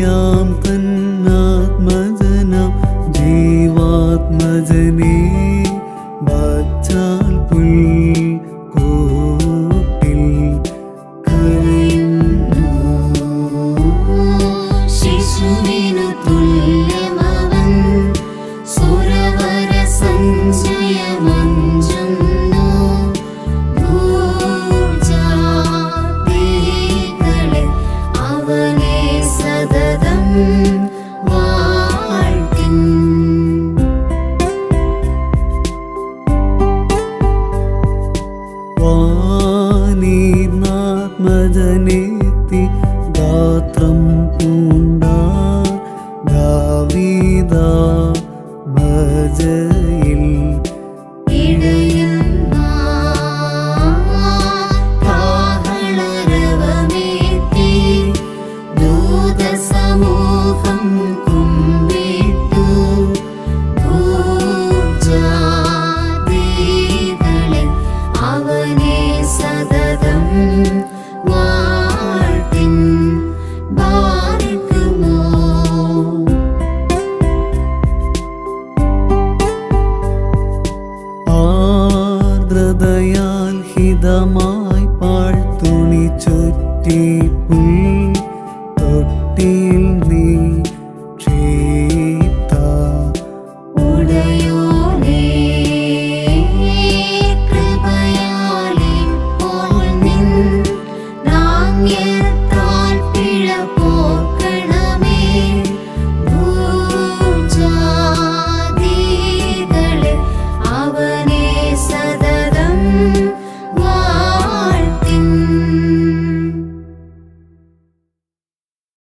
പ്രിയാം തന്നാത്മജനം ജീവാത്മജനേ വച്ചാൽ പുൽ കൂട്ടിൽ കരയുന്നു. ശിശുവിനു തുല്യമവൻ വാനീർനാത്മജനേത്തി ഗാത്രം പൂണ്ട ദാവീദ ആർദ്രതയാൽ ഹിതമായി പാഴ്ത്തുണി ചുറ്റി പുൽ